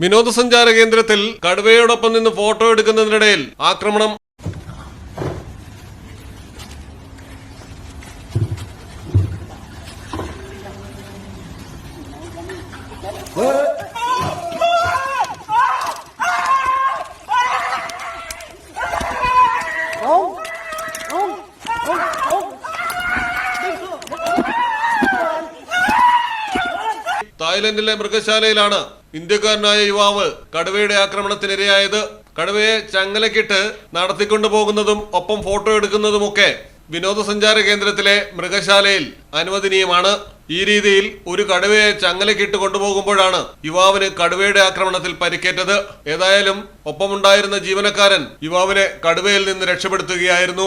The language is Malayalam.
വിനോദസഞ്ചാര കേന്ദ്രത്തിൽ കടുവയോടൊപ്പം നിന്ന് ഫോട്ടോ എടുക്കുന്നതിനിടയിൽ ആക്രമണം. തായ്ലൻഡിലെ മൃഗശാലയിലാണ് ഇന്ത്യക്കാരനായ യുവാവ് കടുവയുടെ ആക്രമണത്തിനിരയായത് കടുവയെ ചങ്ങലക്കിട്ട് നടത്തിക്കൊണ്ടു പോകുന്നതും ഒപ്പം ഫോട്ടോ എടുക്കുന്നതുമൊക്കെ വിനോദസഞ്ചാര കേന്ദ്രത്തിലെ മൃഗശാലയിൽ അനുവദനീയമാണ്. ഈ രീതിയിൽ ഒരു കടുവയെ ചങ്ങലക്കിട്ട് കൊണ്ടുപോകുമ്പോഴാണ് യുവാവിന് കടുവയുടെ ആക്രമണത്തിൽ പരിക്കേറ്റത്. ഏതായാലും ഒപ്പമുണ്ടായിരുന്ന ജീവനക്കാരൻ യുവാവിനെ കടുവയിൽ നിന്ന് രക്ഷപ്പെടുത്തുകയായിരുന്നു.